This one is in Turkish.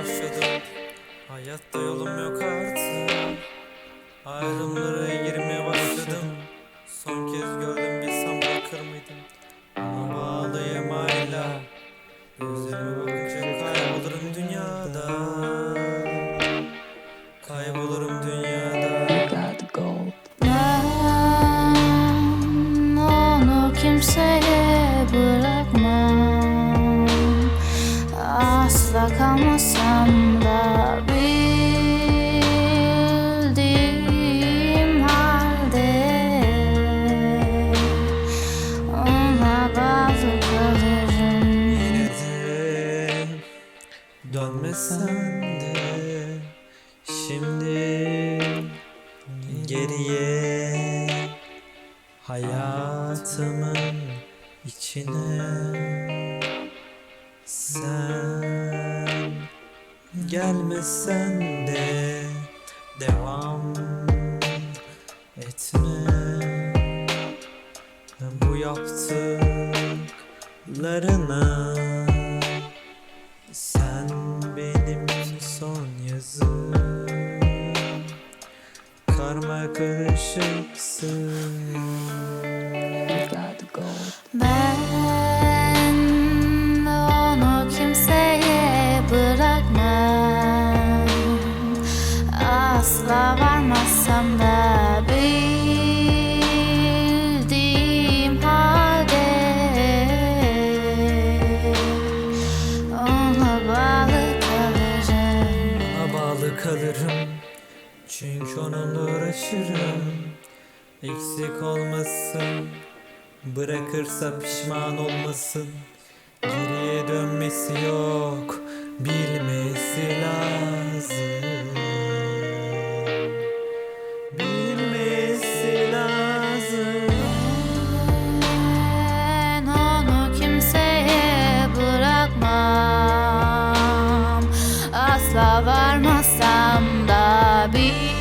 başladım. Hayatta yolum yok artık. Ayrımlara girmeye başladım. Son kez gördüm bilsem bırakır mıydım? Ona bağlıyım hala. Gözlerime bakınca kaybolurum dünyada Kaybolurum dünyada. Ben onu kimseye bırakmam Asla kalmasam da bildiğim halde Ona bağlı kalırım. Yine de dönmesen de şimdi geriye hayatımın içine sen gelmesen de devam etme. Bu yaptıklarına sen benim son yazım. Karma karışıksın Asla varmazsam da bildiğim halde Ona bağlı kalırım. Ona bağlı kalırım Çünkü onunla uğraşırım. Eksik olmasın Bırakırsa pişman olmasın. Geriye dönmesi yok Bilmesi lazım be